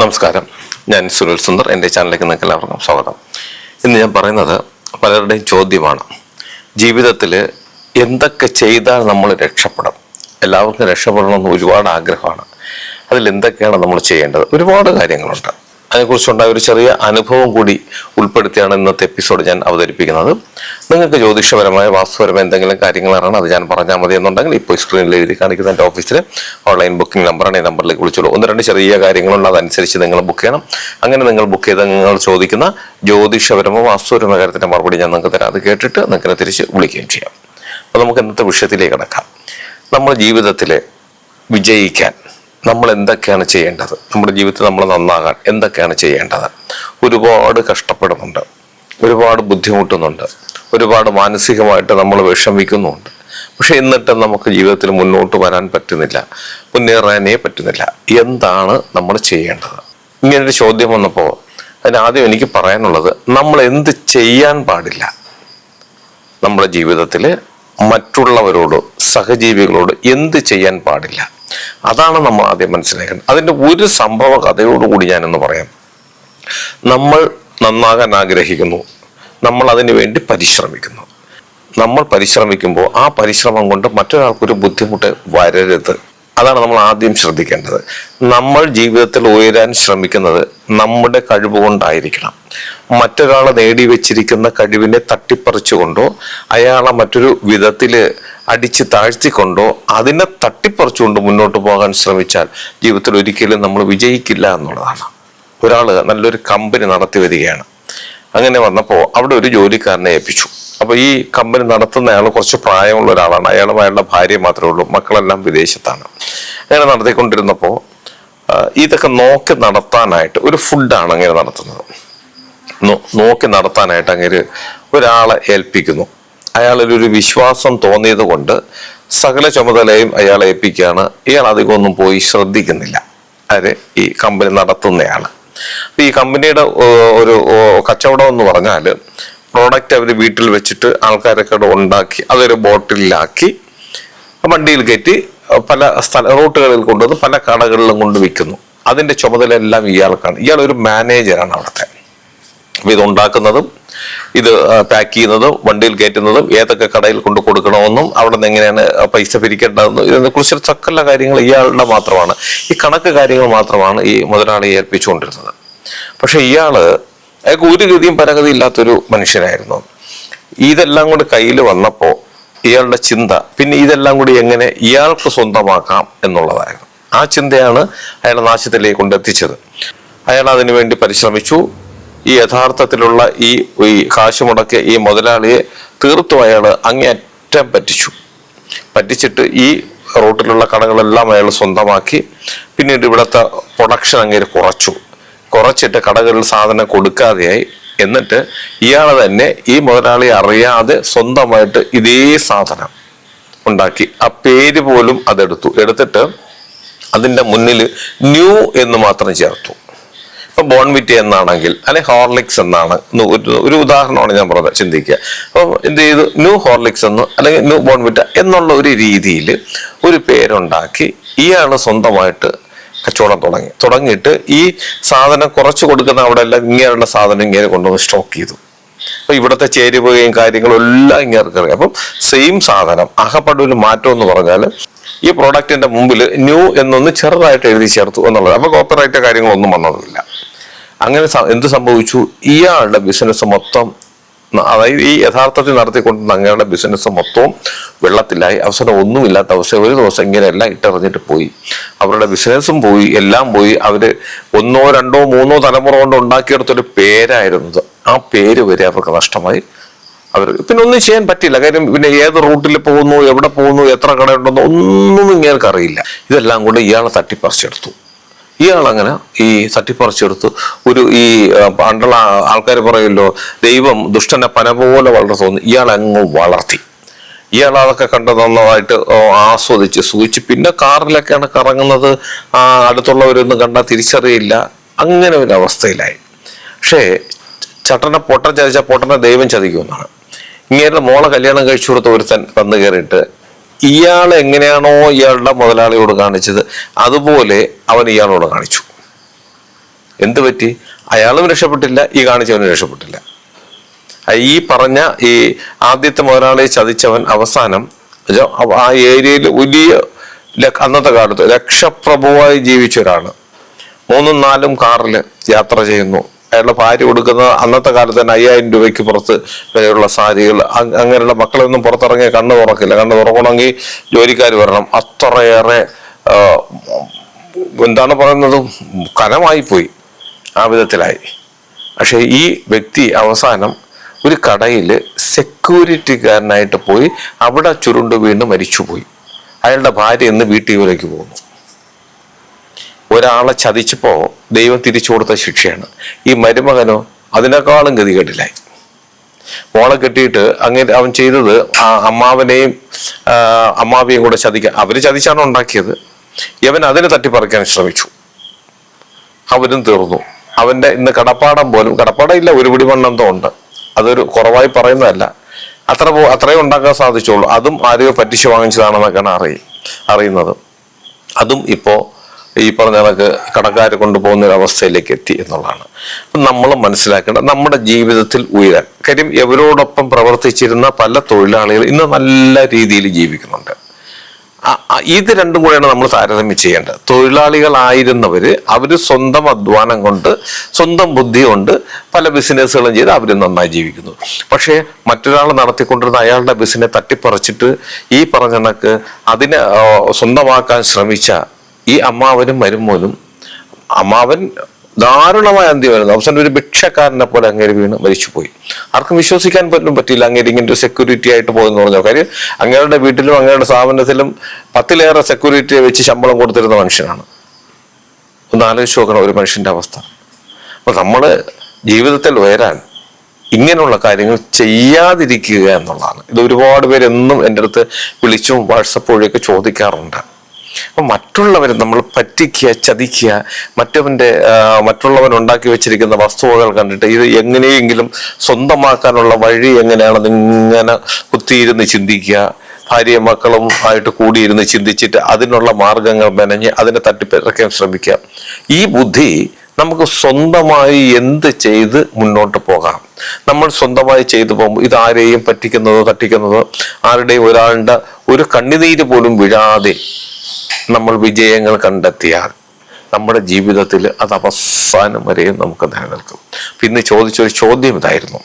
നമസ്കാരം. ഞാൻ സുനിൽ സുന്ദർ. എന്റെ ചാനലിലേക്ക് നിങ്ങൾക്ക് എല്ലാവർക്കും സ്വാഗതം. ഇന്ന് ഞാൻ പറയുന്നത് പലരുടെയും ചോദ്യമാണ്. ജീവിതത്തിൽ എന്തൊക്കെ ചെയ്താൽ നമ്മൾ രക്ഷപ്പെടും? എല്ലാവർക്കും രക്ഷപ്പെടണമെന്ന് ഒരുപാട് ആഗ്രഹമാണ്. അതിൽ എന്തൊക്കെയാണ് നമ്മൾ ചെയ്യേണ്ടത്? ഒരുപാട് കാര്യങ്ങളുണ്ട്. അതിനെക്കുറിച്ചുണ്ടായ ഒരു ചെറിയ അനുഭവം കൂടി ഉൾപ്പെടുത്തിയാണ് ഇന്നത്തെ എപ്പിസോഡ് ഞാൻ അവതരിപ്പിക്കുന്നത്. നിങ്ങൾക്ക് ജ്യോതിഷപരമായ വാസ്തുപരമായ എന്തെങ്കിലും കാര്യങ്ങളാണ് അത് ഞാൻ പറഞ്ഞാൽ മതി എന്നുണ്ടെങ്കിൽ ഇപ്പോൾ സ്ക്രീനിൽ എഴുതി കാണിക്കുന്ന എന്റെ ഓഫീസിൽ ഓൺലൈൻ ബുക്കിംഗ് നമ്പറാണ് ഈ നമ്പറിലേക്ക് വിളിച്ചോളൂ. ഒന്ന് രണ്ട് ചെറിയ കാര്യങ്ങളുണ്ട്. അതനുസരിച്ച് നിങ്ങൾ ബുക്ക് ചെയ്യണം. അങ്ങനെ നിങ്ങൾ ബുക്ക് ചെയ്ത് നിങ്ങൾ ചോദിക്കുന്ന ജ്യോതിഷപരമോ വാസ്തുപരമോ കാര്യത്തിന്റെ മറുപടി ഞാൻ നിങ്ങൾക്ക് തരാം. അത് കേട്ടിട്ട് നിങ്ങൾക്ക് തിരിച്ച് വിളിക്കുകയും ചെയ്യാം. അപ്പോൾ നമുക്ക് ഇന്നത്തെ വിഷയത്തിലേക്ക് കിടക്കാം. നമ്മുടെ ജീവിതത്തിൽ വിജയിക്കാൻ നമ്മൾ എന്തൊക്കെയാണ് ചെയ്യേണ്ടത്? നമ്മുടെ ജീവിതത്തിൽ നമ്മൾ നന്നാകാൻ എന്തൊക്കെയാണ് ചെയ്യേണ്ടത്? ഒരുപാട് കഷ്ടപ്പെടുന്നുണ്ട്. ഒരുപാട് ബുദ്ധിമുട്ടുന്നുണ്ട്. ഒരുപാട് മാനസികമായിട്ട് നമ്മൾ വിഷമിക്കുന്നുണ്ട്. പക്ഷെ എന്നിട്ട് നമുക്ക് ജീവിതത്തിൽ മുന്നോട്ട് വരാൻ പറ്റുന്നില്ല. മുന്നേറാനേ പറ്റുന്നില്ല. എന്താണ് നമ്മൾ ചെയ്യേണ്ടത്? ഇങ്ങനൊരു ചോദ്യം വന്നപ്പോൾ അതിനാദ്യം എനിക്ക് പറയാനുള്ളത് നമ്മൾ എന്ത് ചെയ്യാൻ പാടില്ല? നമ്മുടെ ജീവിതത്തിൽ മറ്റുള്ളവരോട് സഹജീവികളോട് എന്ത് ചെയ്യാൻ പാടില്ല? അതാണ് നമ്മൾ ആദ്യം മനസ്സിലാക്കേണ്ടത്. അതിന്റെ ഒരു സംഭവ കഥയോടുകൂടി ഞാനൊന്ന് പറയാം. നമ്മൾ നന്നാകാൻ ആഗ്രഹിക്കുന്നു. നമ്മൾ അതിനു വേണ്ടി പരിശ്രമിക്കുന്നു. നമ്മൾ പരിശ്രമിക്കുമ്പോൾ ആ പരിശ്രമം കൊണ്ട് മറ്റൊരാൾക്കൊരു ബുദ്ധിമുട്ട് വരരുത്. അതാണ് നമ്മൾ ആദ്യം ശ്രദ്ധിക്കേണ്ടത്. നമ്മൾ ജീവിതത്തിൽ ഉയരാൻ ശ്രമിക്കുന്നത് നമ്മുടെ കഴിവ് കൊണ്ടായിരിക്കണം. മറ്റൊരാളെ നേടി വെച്ചിരിക്കുന്ന കഴിവിനെ തട്ടിപ്പറിച്ചുകൊണ്ടോ അയാളെ മറ്റൊരു വിധത്തിൽ അടിച്ച് താഴ്ത്തിക്കൊണ്ടോ അതിനെ തട്ടിപ്പറിച്ചുകൊണ്ട് മുന്നോട്ട് പോകാൻ ശ്രമിച്ചാൽ ജീവിതത്തിൽ ഒരിക്കലും നമ്മൾ വിജയിക്കില്ല എന്നുള്ളതാണ്. ഒരാൾ നല്ലൊരു കമ്പനി നടത്തി വരികയാണ്. അങ്ങനെ വന്നപ്പോൾ അവിടെ ഒരു ജോലിക്കാരനെ ഏൽപ്പിച്ചു. അപ്പോൾ ഈ കമ്പനി നടത്തുന്ന അയാൾ കുറച്ച് പ്രായമുള്ള ഒരാളാണ്. അയാളും അയാളുടെ ഭാര്യ മാത്രമേ ഉള്ളൂ. മക്കളെല്ലാം വിദേശത്താണ്. അങ്ങനെ നടത്തിക്കൊണ്ടിരുന്നപ്പോൾ ഇതൊക്കെ നോക്കി നടത്താനായിട്ട് ഒരു ഫുഡാണ് അങ്ങനെ നടത്തുന്നത്. നോക്കി നടത്താനായിട്ട് അങ്ങനെ ഒരാളെ ഏൽപ്പിക്കുന്നു. അയാളിൽ ഒരു വിശ്വാസം തോന്നിയത് കൊണ്ട് സകല ചുമതലയും അയാളെ ഏൽപ്പിക്കുകയാണ്. ഇയാൾ അധികം ഒന്നും പോയി ശ്രദ്ധിക്കുന്നില്ല. അതെ ഈ കമ്പനി നടത്തുന്നയാൾ. അപ്പൊ ഈ കമ്പനിയുടെ ഒരു കച്ചവടം എന്ന് പറഞ്ഞാൽ പ്രോഡക്റ്റ് അവർ വീട്ടിൽ വെച്ചിട്ട് ആൾക്കാരൊക്കെ ഉണ്ടാക്കി അതൊരു ബോട്ടിലാക്കി വണ്ടിയിൽ കയറ്റി പല സ്ഥല റൂട്ടുകളിൽ കൊണ്ടുവന്ന് പല കടകളിലും കൊണ്ട് വിൽക്കുന്നു. അതിന്റെ ചുമതല എല്ലാം ഇയാൾക്കാണ്. ഇയാൾ ഒരു മാനേജറാണ് അവിടുത്തെ. ഇത് ഉണ്ടാക്കുന്നതും ഇത് പാക്ക് ചെയ്യുന്നതും വണ്ടിയിൽ കയറ്റുന്നതും ഏതൊക്കെ കടയിൽ കൊണ്ട് കൊടുക്കണമെന്നും അവിടെ നിന്ന് എങ്ങനെയാണ് പൈസ പിരിക്കേണ്ടതെന്നും ഇതിനെ കുറിച്ച് സകല കാര്യങ്ങൾ ഇയാളുടെ മാത്രമാണ്. ഈ കണക്ക് കാര്യങ്ങൾ മാത്രമാണ് ഈ മുതലാളി ഏൽപ്പിച്ചുകൊണ്ടിരുന്നത്. പക്ഷെ ഇയാൾ അയാൾക്ക് ഒരു ഗതിയും പരഗതി ഇല്ലാത്തൊരു മനുഷ്യനായിരുന്നു. ഇതെല്ലാം കൂടി കയ്യിൽ വന്നപ്പോൾ ഇയാളുടെ ചിന്ത പിന്നെ ഇതെല്ലാം കൂടി എങ്ങനെ ഇയാൾക്ക് സ്വന്തമാക്കാം എന്നുള്ളതായിരുന്നു. ആ ചിന്തയാണ് അയാളെ നാശത്തിലേക്ക് കൊണ്ടെത്തിച്ചത്. അയാൾ അതിനുവേണ്ടി പരിശ്രമിച്ചു. ഈ യഥാർത്ഥത്തിലുള്ള ഈ ഈ കാശ് മുടക്കിയ ഈ മുതലാളിയെ തീർത്തും അയാൾ അങ്ങേയറ്റം പറ്റിച്ചു. പറ്റിച്ചിട്ട് ഈ റൂട്ടിലുള്ള കടകളെല്ലാം അയാൾ സ്വന്തമാക്കി. പിന്നീട് ഇവിടുത്തെ പ്രൊഡക്ഷൻ അങ്ങേര് കുറച്ചു. കുറച്ചിട്ട് കടകളിൽ സാധനം കൊടുക്കാതെയായി. എന്നിട്ട് ഇയാൾ തന്നെ ഈ മുതലാളി അറിയാതെ സ്വന്തമായിട്ട് ഇതേ സാധനം ഉണ്ടാക്കി. ആ പേര് പോലും അതെടുത്തു. എടുത്തിട്ട് അതിന്റെ മുന്നിൽ ന്യൂ എന്ന് മാത്രം ചേർത്തു. ഇപ്പൊ ബോൺവിറ്റി എന്നാണെങ്കിൽ അല്ലെ ഹോർലിക്സ് എന്നാണ് ഒരു ഉദാഹരണമാണ് ഞാൻ പറഞ്ഞത് ചിന്തിക്കുക. അപ്പോൾ എന്ത് ചെയ്തു? ന്യൂ ഹോർലിക്സ് എന്ന് അല്ലെങ്കിൽ ന്യൂ ബോൺവിറ്റ എന്നുള്ള ഒരു രീതിയിൽ ഒരു പേരുണ്ടാക്കി ഇയാൾ സ്വന്തമായിട്ട് കച്ചവടം തുടങ്ങി. തുടങ്ങിയിട്ട് ഈ സാധനം കുറച്ച് കൊടുക്കുന്ന അവിടെ എല്ലാം ഇങ്ങനെയുള്ള സാധനം ഇങ്ങനെ കൊണ്ടുവന്ന് സ്റ്റോക്ക് ചെയ്തു. അപ്പൊ ഇവിടുത്തെ ചേരുവകയും കാര്യങ്ങളും എല്ലാം ഇങ്ങനെ അറിയാം. അപ്പം സെയിം സാധനം അകപ്പെട്ട ഒരു മാറ്റം എന്ന് പറഞ്ഞാൽ ഈ പ്രോഡക്റ്റിന്റെ മുമ്പിൽ ന്യൂ എന്നൊന്ന് ചെറുതായിട്ട് എഴുതി ചേർത്തു എന്നുള്ളത്. അപ്പൊ കോപ്പറേറ്റ് കാര്യങ്ങളൊന്നും വന്നതുമില്ല അങ്ങനെ എന്ത് സംഭവിച്ചു? ഇയാളുടെ ബിസിനസ് മൊത്തം അതായത് ഈ യഥാർത്ഥത്തിൽ നടത്തിക്കൊണ്ടിരുന്ന അങ്ങയുടെ ബിസിനസ് മൊത്തവും വെള്ളത്തിലായി. അവസരം ഒന്നുമില്ലാത്ത അവസ്ഥ. ഒരു ദിവസം ഇങ്ങനെ എല്ലാം ഇട്ടെറിഞ്ഞിട്ട് പോയി. അവരുടെ ബിസിനസ്സും പോയി. എല്ലാം പോയി. അവർ ഒന്നോ രണ്ടോ മൂന്നോ തലമുറ കൊണ്ട് ഉണ്ടാക്കിയെടുത്തൊരു പേരായിരുന്നത് ആ പേര് വരെ അവർക്ക് നഷ്ടമായി. അവർ പിന്നെ ഒന്നും ചെയ്യാൻ പറ്റില്ല കാര്യം പിന്നെ ഏത് റൂട്ടിൽ പോകുന്നു എവിടെ പോകുന്നു എത്ര കടയുണ്ടെന്നോ ഒന്നും ഇങ്ങനെ അറിയില്ല. ഇതെല്ലാം കൊണ്ട് ഇയാളെ തട്ടിപ്പറിച്ചെടുത്തു. ഇയാൾ അങ്ങനെ ഈ തട്ടിപ്പറിച്ചെടുത്ത് ഒരു ഈ പണ്ടുള്ള ആൾക്കാർ പറയുമല്ലോ ദൈവം ദുഷ്ടനെ പന പോലെ വളർത്തുന്നു. ഇയാൾ അങ്ങ് വളർത്തി. ഇയാൾ അതൊക്കെ കണ്ട് നന്നായിട്ട് ആസ്വദിച്ച് സൂചിച്ച് പിന്നെ കാറിലൊക്കെയാണ് കറങ്ങുന്നത്. ആ അടുത്തുള്ളവരൊന്നും കണ്ടാൽ തിരിച്ചറിയില്ല. അങ്ങനെ ഒരു അവസ്ഥയിലായി. പക്ഷേ ചട്ടനെ പൊട്ടൻ ചതിച്ച പൊട്ടനെ ദൈവം ചതിക്കുമെന്നാണ് ഇങ്ങേരുടെ മോളെ കല്യാണം കഴിച്ചു കൊടുത്ത ഒരുത്തൻ വന്നു കയറിയിട്ട് ഇയാൾ എങ്ങനെയാണോ ഇയാളുടെ മുതലാളിയോട് കാണിച്ചത് അതുപോലെ അവൻ ഇയാളോട് കാണിച്ചു. എന്ത് പറ്റി? അയാളും രക്ഷപ്പെട്ടില്ല ഈ കാണിച്ചവനും രക്ഷപ്പെട്ടില്ല. ഈ പറഞ്ഞ ഈ ആദ്യത്തെ മുതലാളിയെ ചതിച്ചവൻ അവസാനം ആ ഏരിയയിൽ വലിയ അന്നത്തെ കാലത്ത് ലക്ഷപ്രഭുവായി ജീവിച്ച ഒരാൾ. മൂന്നും നാലും കാറിൽ യാത്ര ചെയ്യുന്നു. അയാളുടെ ഭാര്യ കൊടുക്കുന്ന അന്നത്തെ കാലത്ത് തന്നെ അയ്യായിരം രൂപയ്ക്ക് പുറത്ത് വിലയുള്ള സാരികൾ. അങ്ങനെയുള്ള മക്കളൊന്നും പുറത്തിറങ്ങിയ കണ്ണ് തുറക്കില്ല. കണ്ണ് തുറക്കണമെങ്കിൽ ജോലിക്കാർ വരണം. അത്രയേറെ എന്താണ് പറയുന്നത്? കനമായി പോയി ആ വിധത്തിലായി. പക്ഷെ ഈ വ്യക്തി അവസാനം ഒരു കടയിൽ സെക്യൂരിറ്റിക്കാരനായിട്ട് പോയി അവിടെ ചുരുണ്ട് വീണ് മരിച്ചുപോയി. അയാളുടെ ഭാര്യ ഇന്ന് വീട്ടിലേക്ക് പോകുന്നു. ഒരാളെ ചതിച്ചപ്പോ ദൈവം തിരിച്ചു കൊടുത്ത ശിക്ഷയാണ്. ഈ മരുമകനോ അതിനേക്കാളും ഗതികേടിലായി. മോളെ കെട്ടിയിട്ട് അങ്ങനെ അവൻ ചെയ്തത് ആ അമ്മാവനെയും അമ്മാവിയും കൂടെ ചതിക്കാൻ. അവർ ചതിച്ചാണ് ഉണ്ടാക്കിയത്. ഇവൻ അതിനെ തട്ടിപ്പറിക്കാൻ ശ്രമിച്ചു. അവരും തീർന്നു. അവന്റെ ഇന്ന് കടപ്പാടം പോലും കടപ്പാടം ഇല്ല ഒരു പിടി മണ്ണെന്തോ ഉണ്ട്. അതൊരു കുറവായി പറയുന്നതല്ല. അത്ര പോ അത്രയും ഉണ്ടാക്കാൻ സാധിച്ചുള്ളൂ. അതും ആരെയോ പറ്റിച്ച് വാങ്ങിച്ചതാണെന്നൊക്കെയാണ് അറിയ അറിയുന്നത്. അതും ഇപ്പോ ഈ പറഞ്ഞ കണക്ക് കടക്കാർ കൊണ്ടുപോകുന്ന ഒരു അവസ്ഥയിലേക്ക് എത്തി എന്നുള്ളതാണ്. നമ്മൾ മനസ്സിലാക്കേണ്ട നമ്മുടെ ജീവിതത്തിൽ ഉയരാൻ. കാര്യം എവരോടൊപ്പം പ്രവർത്തിച്ചിരുന്ന പല തൊഴിലാളികൾ ഇന്ന് നല്ല രീതിയിൽ ജീവിക്കുന്നുണ്ട്. ഇത് രണ്ടും കൂടെയാണ് നമ്മൾ താരതമ്യം ചെയ്യേണ്ടത്. തൊഴിലാളികളായിരുന്നവര് അവർ സ്വന്തം അധ്വാനം കൊണ്ട് സ്വന്തം ബുദ്ധി കൊണ്ട് പല ബിസിനസ്സുകളും ചെയ്ത് അവർ നന്നായി ജീവിക്കുന്നു. പക്ഷേ മറ്റൊരാൾ നടത്തിക്കൊണ്ടിരുന്ന അയാളുടെ ബിസിനസ് തട്ടിപ്പറിച്ചിട്ട് ഈ പറഞ്ഞ കണക്ക് അതിനെ സ്വന്തമാക്കാൻ ശ്രമിച്ച ഈ അമ്മാവനും മരുമോനും അമ്മാവൻ ദാരുണമായ അന്ത്യം വരുന്നു അവസാനം ഒരു ഭിക്ഷക്കാരനെ പോലെ അങ്ങേര് വീണ് മരിച്ചുപോയി. ആർക്കും വിശ്വസിക്കാൻ പോലും പറ്റില്ല അങ്ങേര് ഇങ്ങനെ ഒരു സെക്യൂരിറ്റി ആയിട്ട് പോകുന്നു പറഞ്ഞ കാര്യം. അങ്ങേരുടെ വീട്ടിലും അങ്ങേരുടെ സ്ഥാപനത്തിലും പത്തിലേറെ സെക്യൂരിറ്റിയെ വെച്ച് ശമ്പളം കൊടുത്തിരുന്ന മനുഷ്യനാണ്. ഒന്ന് ആലോചിച്ച് നോക്കണം ഒരു മനുഷ്യന്റെ അവസ്ഥ. അപ്പൊ നമ്മൾ ജീവിതത്തിൽ ഉയരാൻ ഇങ്ങനെയുള്ള കാര്യങ്ങൾ ചെയ്യാതിരിക്കുക എന്നുള്ളതാണ്. ഇത് ഒരുപാട് പേര് എന്നും എന്റെ അടുത്ത് വിളിച്ചും വാട്സപ്പ് വഴിയൊക്കെ ചോദിക്കാറുണ്ട്. അപ്പൊ മറ്റുള്ളവരെ നമ്മൾ പറ്റിക്കുക ചതിക്കുക മറ്റവന്റെ മറ്റുള്ളവൻ ഉണ്ടാക്കി വെച്ചിരിക്കുന്ന വസ്തുവകൾ കണ്ടിട്ട് ഇത് എങ്ങനെയെങ്കിലും സ്വന്തമാക്കാനുള്ള വഴി എങ്ങനെയാണെന്ന് ഇങ്ങനെ കുത്തിയിരുന്ന് ചിന്തിക്കുക. ഭാര്യയും മക്കളും ആയിട്ട് കൂടിയിരുന്ന് ചിന്തിച്ചിട്ട് അതിനുള്ള മാർഗങ്ങൾ മെനഞ്ഞ് അതിനെ തട്ടിപ്പിറക്കാൻ ശ്രമിക്കുക. ഈ ബുദ്ധി നമുക്ക് സ്വന്തമായി എന്ത് ചെയ്ത് മുന്നോട്ട് പോകാം? നമ്മൾ സ്വന്തമായി ചെയ്തു പോകുമ്പോൾ ഇത് ആരെയും പറ്റിക്കുന്നതോ തട്ടിക്കുന്നതോ ആരുടെയും ഒരാളുടെ ഒരു കണ്ണിനീര് പോലും വീഴാതെ നമ്മൾ വിജയങ്ങൾ കണ്ടെത്തിയാൽ നമ്മുടെ ജീവിതത്തിൽ അത് അവസാനം വരെയും നമുക്ക് നിലനിൽക്കും. പിന്നെ ചോദിച്ചൊരു ചോദ്യം ഇതായിരുന്നു.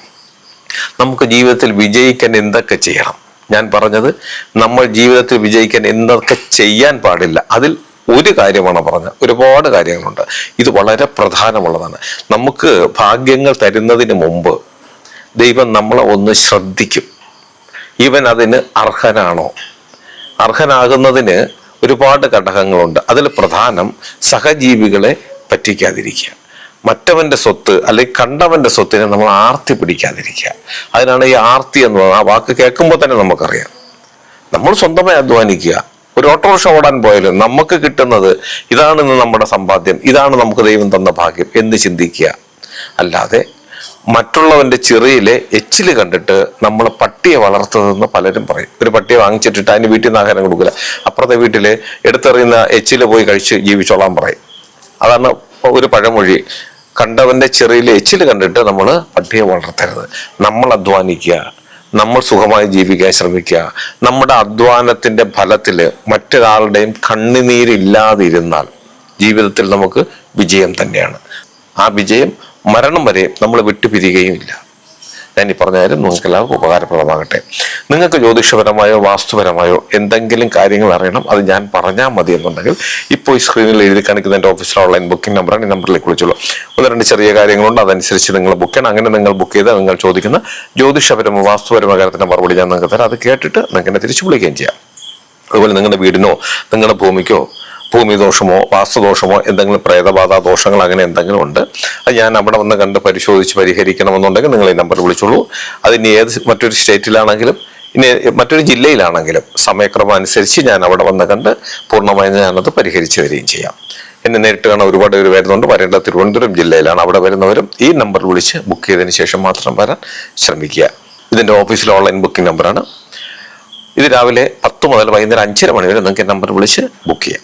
നമുക്ക് ജീവിതത്തിൽ വിജയിക്കാൻ എന്തൊക്കെ ചെയ്യണം? ഞാൻ പറഞ്ഞത് നമ്മൾ ജീവിതത്തിൽ വിജയിക്കാൻ എന്തൊക്കെ ചെയ്യാൻ പാടില്ല. അതിൽ ഒരു കാര്യമാണ് പറഞ്ഞത്. ഒരുപാട് കാര്യങ്ങളുണ്ട്. ഇത് വളരെ പ്രധാനമുള്ളതാണ്. നമുക്ക് ഭാഗ്യങ്ങൾ തരുന്നതിന് മുമ്പ് ദൈവം നമ്മളെ ഒന്ന് ശ്രദ്ധിക്കും. ഇവൻ അതിന് അർഹനാണോ? അർഹനാകുന്നതിന് ഒരുപാട് ഘടകങ്ങളുണ്ട്. അതിൽ പ്രധാനം സഹജീവികളെ പറ്റിക്കാതിരിക്കുക. മറ്റവന്റെ സ്വത്ത് അല്ലെങ്കിൽ കണ്ടവന്റെ സ്വത്തിനെ നമ്മൾ ആർത്തി പിടിക്കാതിരിക്കുക. അതിനാണ് ഈ ആർത്തി എന്ന് പറയുന്നത് ആ വാക്ക് കേൾക്കുമ്പോൾ തന്നെ നമുക്കറിയാം. നമ്മൾ സ്വന്തമായി അധ്വാനിക്കുക. ഒരു ഓട്ടോറിക്ഷ ഓടാൻ പോയാലും നമുക്ക് കിട്ടുന്നത് ഇതാണ് ഇന്ന് നമ്മുടെ സമ്പാദ്യം ഇതാണ് നമുക്ക് ദൈവം തന്ന ഭാഗ്യം എന്ന് ചിന്തിക്കുക. അല്ലാതെ മറ്റുള്ളവന്റെ ചെറിയിലെ എച്ചിൽ കണ്ടിട്ട് നമ്മൾ പട്ടിയെ വളർത്തതെന്ന് പലരും പറയും. ഒരു പട്ടിയെ വാങ്ങിച്ചിട്ടിട്ട് അതിന് വീട്ടിൽ നിന്ന് ആഹാരം കൊടുക്കില്ല. അപ്പുറത്തെ വീട്ടിൽ എടുത്തെറിയുന്ന എച്ചിൽ പോയി കഴിച്ച് ജീവിച്ചോളാൻ പറയും. അതാണ് ഒരു പഴമൊഴി. കണ്ടവന്റെ ചെറിയിലെ എച്ചിൽ കണ്ടിട്ട് നമ്മൾ പട്ടിയെ വളർത്തരുത്. നമ്മൾ അധ്വാനിക്കുക. നമ്മൾ സുഖമായി ജീവിക്കാൻ ശ്രമിക്കുക. നമ്മുടെ അധ്വാനത്തിന്റെ ഫലത്തിൽ മറ്റൊരാളുടെയും കണ്ണുനീരില്ലാതിരുന്നാൽ ജീവിതത്തിൽ നമുക്ക് വിജയം തന്നെയാണ്. ആ വിജയം മരണം വരെ നമ്മൾ വിട്ടുപിരിയുകയും ഇല്ല ഞാൻ ഈ പറഞ്ഞാലും നിങ്ങൾക്ക് എല്ലാവർക്കും ഉപകാരപ്രദമാകട്ടെ. നിങ്ങൾക്ക് ജ്യോതിഷപരമായോ വാസ്തുപരമായോ എന്തെങ്കിലും കാര്യങ്ങൾ അറിയണം അത് ഞാൻ പറഞ്ഞാൽ മതി എന്നുണ്ടെങ്കിൽ ഇപ്പോൾ ഈ സ്ക്രീനിൽ എഴുതി കാണിക്കുന്ന എന്റെ ഓഫീസിലെ ഓൺലൈൻ ബുക്കിംഗ് നമ്പറാണ് ഈ നമ്പറിലേക്ക് വിളിച്ചുള്ളൂ ഒന്ന് രണ്ട് ചെറിയ കാര്യങ്ങളുണ്ട് അതനുസരിച്ച് നിങ്ങൾ ബുക്ക് ചെയ്യണം. അങ്ങനെ നിങ്ങൾ ബുക്ക് ചെയ്താൽ നിങ്ങൾ ചോദിക്കുന്ന ജ്യോതിഷപരമോ വാസ്തുപരമോ കാര്യത്തിന്റെ മറുപടി ഞാൻ നിങ്ങൾക്ക് തരാം. അത് കേട്ടിട്ട് നിങ്ങൾക്ക് എന്നെ തിരിച്ചു വിളിക്കുകയും ചെയ്യാം. അതുപോലെ നിങ്ങളുടെ വീടിനോ നിങ്ങളുടെ ഭൂമിക്കോ ഭൂമി ദോഷമോ വാസ്തുദോഷമോ എന്തെങ്കിലും പ്രേതബാധ ദോഷങ്ങൾ അങ്ങനെ എന്തെങ്കിലും ഉണ്ട് അത് ഞാൻ അവിടെ വന്ന് കണ്ട് പരിശോധിച്ച് പരിഹരിക്കണമെന്നുണ്ടെങ്കിൽ നിങ്ങൾ ഈ നമ്പർ വിളിച്ചോളൂ. അതിന് ഏത് മറ്റൊരു സ്റ്റേറ്റിലാണെങ്കിലും ഇനി മറ്റൊരു ജില്ലയിലാണെങ്കിലും സമയക്രമം അനുസരിച്ച് ഞാൻ അവിടെ വന്ന് കണ്ട് പൂർണമായും ഞാനത് പരിഹരിച്ചു വരികയും ചെയ്യാം. എന്നെ നേരിട്ട് കാണാൻ ഒരുപാട് പേര് വരുന്നുണ്ട്. വരേണ്ട തിരുവനന്തപുരം ജില്ലയിലാണ് അവിടെ വരുന്നവരും ഈ നമ്പർ വിളിച്ച് ബുക്ക് ചെയ്തതിന് ശേഷം മാത്രം വരാൻ ശ്രമിക്കുക. ഇതിന്റെ ഓഫീസിലെ ഓൺലൈൻ ബുക്കിംഗ് നമ്പറാണ് ഇത് രാവിലെ പത്ത് മുതൽ വൈകുന്നേരം അഞ്ചര മണി വരെ നിങ്ങൾക്ക് നമ്പർ വിളിച്ച് ബുക്ക് ചെയ്യാം.